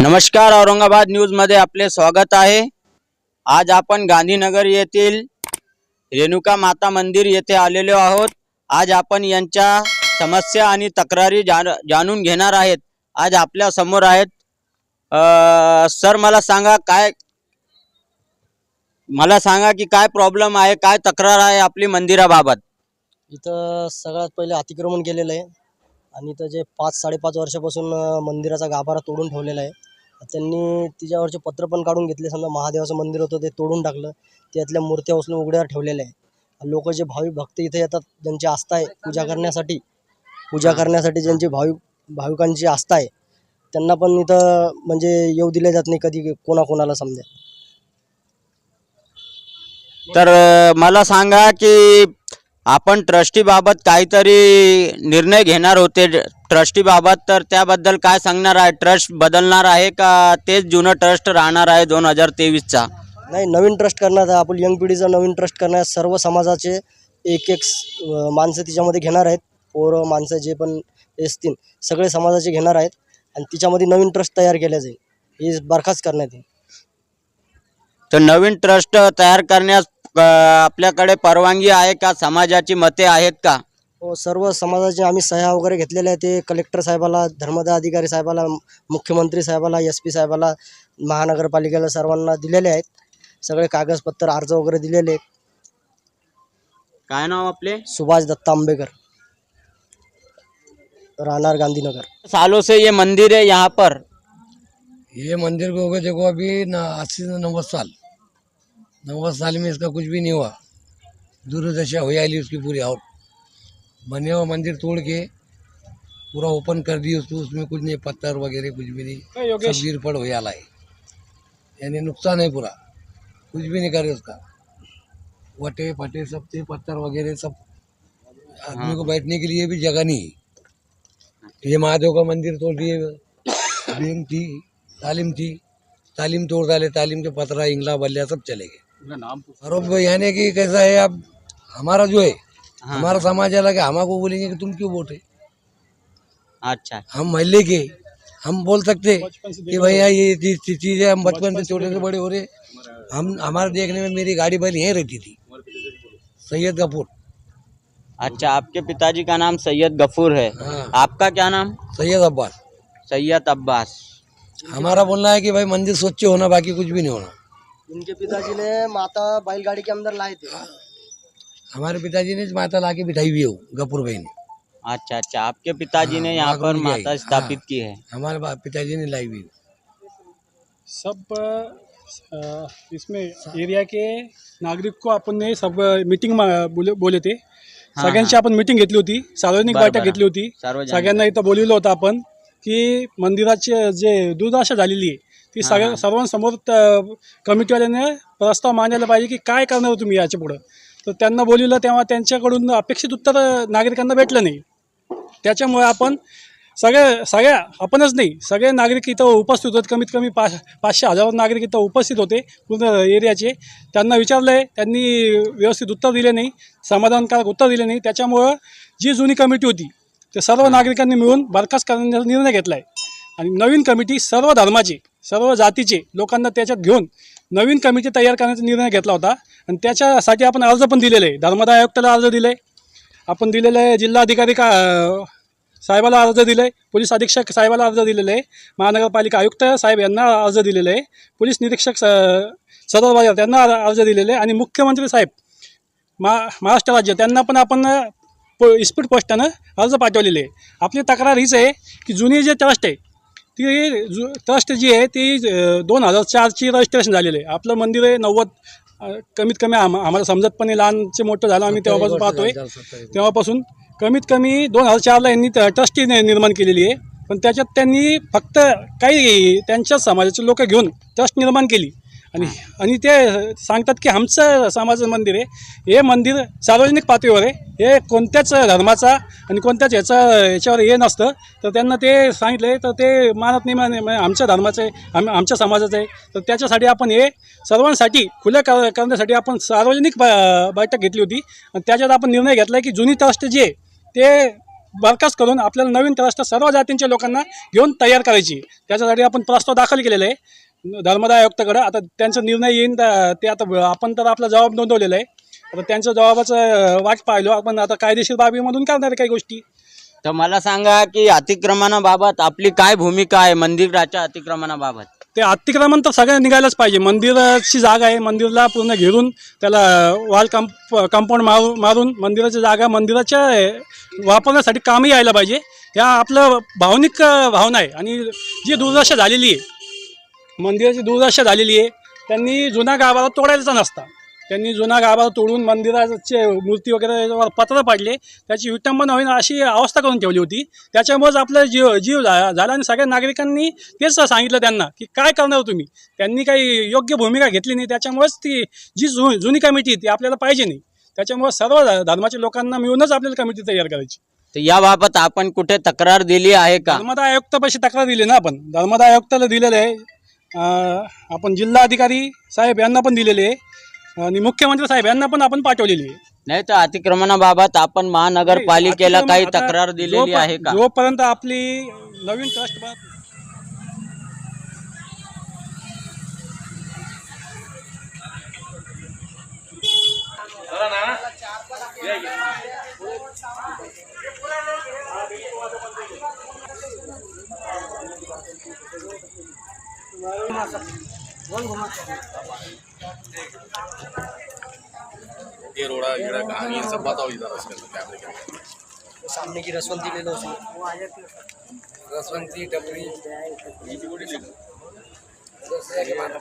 नमस्कार औरंगाबाद न्यूजमध्ये आपले स्वागत आहे. आज आपण गांधीनगर येथील रेणुका माता मंदिर येथे आलेलो आहोत. आज आपण यांच्या समस्या आणि तक्रारी जाण जाणून घेणार आहेत. आज आपल्यासमोर आहेत सर मला सांगा काय मला सांगा की काय प्रॉब्लेम आहे काय तक्रार आहे आपली मंदिराबाबत? इथं सगळ्यात पहिले अतिक्रमण केलेलं आहे. आणि इथं जे पाच साडेपाच वर्षापासून मंदिराचा गाभारा तोडून ठेवलेला आहे. त्यांनी तिच्यावरचे पत्र पण काढून घेतले. समजा महादेवाचं मंदिर होतं ते तोडून टाकलं. त्यातल्या मूर्त्या उचलून उघड्यावर ठेवलेल्या आहे लोक जे भाविक भक्त इथे येतात ज्यांची आस्था आहे पूजा करण्यासाठी पूजा करण्यासाठी ज्यांची भाविक भाविकांची आस्था आहे त्यांना पण इथं म्हणजे येऊ दिले जात नाही कधी कोणाकोणाला समजा. तर अ, मला सांगा की आपण ट्रस्टी बाबत काहीतरी निर्णय घेणार होते ट्रस्टी बाबत तर त्याबद्दल काय सांगणार आहे? ट्रस्ट बदलणार आहे का तेच जुनं ट्रस्ट राहणार आहे दोन हजार तेवीसचा? नाही नवीन ट्रस्ट करण्यात आहे. आपण यंग पिढीचा नवीन ट्रस्ट करण्यात सर्व समाजाचे एक एक स- माणसं तिच्यामध्ये घेणार आहेत. पोरं माणसं जे पण असतील सगळे समाजाचे घेणार आहेत. आणि तिच्यामध्ये नवीन ट्रस्ट तयार केल्या जाईल. ही बरखास्त करण्यात येईल. तर नवीन ट्रस्ट तयार करण्यास अ, आपल्याकडे परवानगी आहे का? समाजाची मते आहेत का? सर्व समाजाचे आम्ही सह्या वगैरे घेतलेल्या आहेत. ते कलेक्टर साहेबाला धर्मदाय अधिकारी साहेबाला मुख्यमंत्री साहेबाला एस पी साहेबाला महानगरपालिकेला सर्वांना दिलेले आहेत. सगळे कागदपत्र अर्ज वगैरे दिलेले आहेत. काय नाव आपले? सुभाष दत्ता आंबेकर. राहणार गांधीनगर. सालों से ये मंदिर है यहाँ पर। ये मंदिर को हो देखो अभी न अस्सी से नब्बे साल। नब्बे साल में इसका कुछ भी नहीं हुआ। दुर्दशा हो आई उसकी पूरी और। बने हुआ मंदिर तोड़ के पूरा ओपन कर दी उसको उसमें कुछ नहीं पत्थर वगैरह कुछ भी नहीं। सब गिर पड़ हो आला है यानी नुकसान है पूरा। कुछ भी नहीं करे उसका। वटे फटे सब थे पत्थर वगैरह सब। आदमी को बैठने के लिए भी जगह नहीं। है ये महादेव का मंदिर तोड़ दिए। बैंक थी तालीम थी। तालीम तोड़ डाले तालीम के पतरा इंगला बल्लिया सब चले गए। और अब यानी कि कैसा है अब हमारा जो है हमारा समाज अलग है हमारे बोलेंगे कि तुम क्यों वोटे अच्छा। हम महल्ले के हम बोल सकते कि भैया ये चीज़ है हम बचपन से छोटे से बड़े हो रहे हम हमारे देखने में मेरी गाड़ी बैल यहीं रहती थी। सैयद गफूर। अच्छा आपके पिताजी का नाम सैयद गफूर है। हाँ। आपका क्या नाम? सैयद अब्बास। सैयद अब्बास। हमारा बोलना है कि भाई मंदिर स्वच्छ होना बाकी कुछ भी नहीं होना। इनके पिताजी ने माता बैलगाड़ी के अंदर लाए थे। हमारे पिताजी ने माता ला के बिठाई हुई है वो, गफूर भाई ने अच्छा अच्छा आपके पिताजी ने हाँ, यहाँ पर माता आई, स्थापित हाँ। की है हमारे बा- पिताजी ने लाई हुई है। सब अ, इसमें एरिया के नागरिक को आपण ने सब मीटिंग बोले बोले थे सगळ्यांची आपण मीटिंग घेतली होती सार्वजनिक बरं, बैठक बरं. घेतली होती सार्वजनिक सगळ्यांना इथं बोलवलं होतं आपण की मंदिराचे जे दुर्दशा झालेली आहे ती सगळ्या. सर्वांसमोर त- कमिटीवाल्याने प्रस्ताव मांडायला पाहिजे की काय करणार तुम्ही याच्या पुढं तर त्यांना बोलवलं तेव्हा त्यांच्याकडून अपेक्षित उत्तर नागरिकांना भेटलं नाही. त्याच्यामुळे आपण सगळ्या सगळ्या आपणच नाही सगळे नागरिक इथं उपस्थित होते. कमीत कमी पाच पाचशे हजार नागरिक इथं उपस्थित होते पूर्ण एरियाचे. त्यांना विचारलं आहे त्यांनी व्यवस्थित उत्तर दिले नाही समाधानकारक उत्तर दिले नाही. त्याच्यामुळं जी जुनी कमिटी होती ते सर्व नागरिकांनी मिळून बरखास्त करण्याचा निर्णय घेतला आहे आणि नवीन कमिटी सर्व धर्माची सर्व जातीचे लोकांना त्याच्यात घेऊन नवीन कमिटी तयार करण्याचा निर्णय घेतला होता. आणि त्याच्यासाठी आपण अर्ज पण दिलेले. आहे धर्मदाय आयुक्ताला अर्ज दिले. आपण दिलेलं आहे जिल्हाधिकारी का साहेबाला अर्ज दिले. आहे पोलीस अधीक्षक साहेबाला अर्ज दिलेले. आहे महानगरपालिका आयुक्त साहेब यांना अर्ज दिलेले. आहे पोलीस निरीक्षक स- सदर बाजार त्यांना अर्ज दिलेले. आहे आणि मुख्यमंत्री साहेब मा महाराष्ट्र राज्य त्यांना पण आपण पो स्पीड पोस्टानं अर्ज पाठवलेले. आहे आपली तक्रार हीच आहे की जुनी जे ट्रस्ट आहे ती जु ट्रस्ट जी आहे ती दोन हजार चारची रजिस्ट्रेशन झालेलं आहे. आपलं मंदिर आहे नव्वद कमीत कमी आम आम्हाला समजत पण लहानचे मोठं झालं आम्ही तेव्हापासून पाहतोय. तेव्हापासून कमीत कमी दोन हजार चारला यांनी ट्रस्टी निर्माण केलेली आहे. पण त्याच्यात त्यांनी फक्त काही त्यांच्याच समाजाचे लोक घेऊन ट्रस्ट निर्माण केली. आणि आणि ते सांगतात की आमचं समाजाचं मंदिर आहे. हे मंदिर सार्वजनिक पातळीवर आहे. हे कोणत्याच धर्माचा आणि कोणत्याच याचा याच्यावर हे नसतं. तर त्यांना ते सांगितलं तर ते मानत नाही माने म्हणजे आमच्या धर्माचं आहे आम आमच्या समाजाचं आहे. तर त्याच्यासाठी आपण हे सर्वांसाठी खुलं कर करण्यासाठी आपण सार्वजनिक ब बैठक घेतली होती. आणि त्याच्यात आपण निर्णय घेतला की जुनी ट्रस्ट जी आहे ते बरखास्त करून आपल्याला नवीन ट्रस्ट सर्व जातींच्या लोकांना घेऊन तयार करायची. त्याच्यासाठी आपण प्रस्ताव दाखल केलेला आहे. धर्मदाय आयुक्ताकडे. आता त्यांचा निर्णय येईन त- ते आता आपण तर आपला जबाब नोंदवलेला आहे. आता त्यांचं जबाबाचं वाट पाहिलो. आपण आता कायदेशीर बाबीमधून करणार काही गोष्टी. तर मला सांगा की अतिक्रमणाबाबत आपली काय भूमिका आहे मंदिराच्या अतिक्रमणाबाबत? ते अतिक्रमण तर सगळं निघायलाच पाहिजे. मंदिराची जागा आहे मंदिरला पूर्ण घेरून त्याला वॉल कंप कंपाऊंड मारू मारून मंदिराची जागा मंदिराच्या वापरण्यासाठी कामही यायला पाहिजे. ह्या आपलं भावनिक भावना आहे. आणि जी दुर्दशा झालेली आहे मंदिराची दुर्दशा झालेली आहे. त्यांनी जुना गाभारा तोडायचा नसता. त्यांनी जुना गाभारा तोडून मंदिराचे मूर्ती वगैरे पत्र पाडले. त्याची विटंबना होईन अशी अवस्था करून ठेवली होती. त्याच्यामुळेच आपला जीव जीव झाला आणि सगळ्या नागरिकांनी तेच सांगितलं त्यांना की काय करणार तुम्ही? त्यांनी काही योग्य भूमिका घेतली नाही. त्याच्यामुळेच ती जी जु जुनी कमिटी ती आपल्याला पाहिजे नाही. त्याच्यामुळे सर्व धर्माच्या लोकांना मिळूनच आपल्याला कमिटी तयार करायची. तर याबाबत आपण कुठे तक्रार दिली आहे का? धर्मदा आयुक्तापाशी तक्रार दिली ना आपण. धर्मदा आयुक्ताला दिलेलं आहे. आपण जिल्हा अधिकारी साहेब यांना पण दिलेले आहे. आणि मुख्यमंत्री साहेब यांना पण आपण पाठवलेली आहे. नाही तर अतिक्रमणाबाबत आपण महानगरपालिकेला काही तक्रार दिलेली आहे का? जोपर्यंत आपली नवीन ट्रस्ट ये रोड़ा गिड़ा कहानी ये सब बताओ इधर उसके अंदर कैमरे के अंदर सामने की रसवंती ले लो उसमें रसवंती टपरी मामा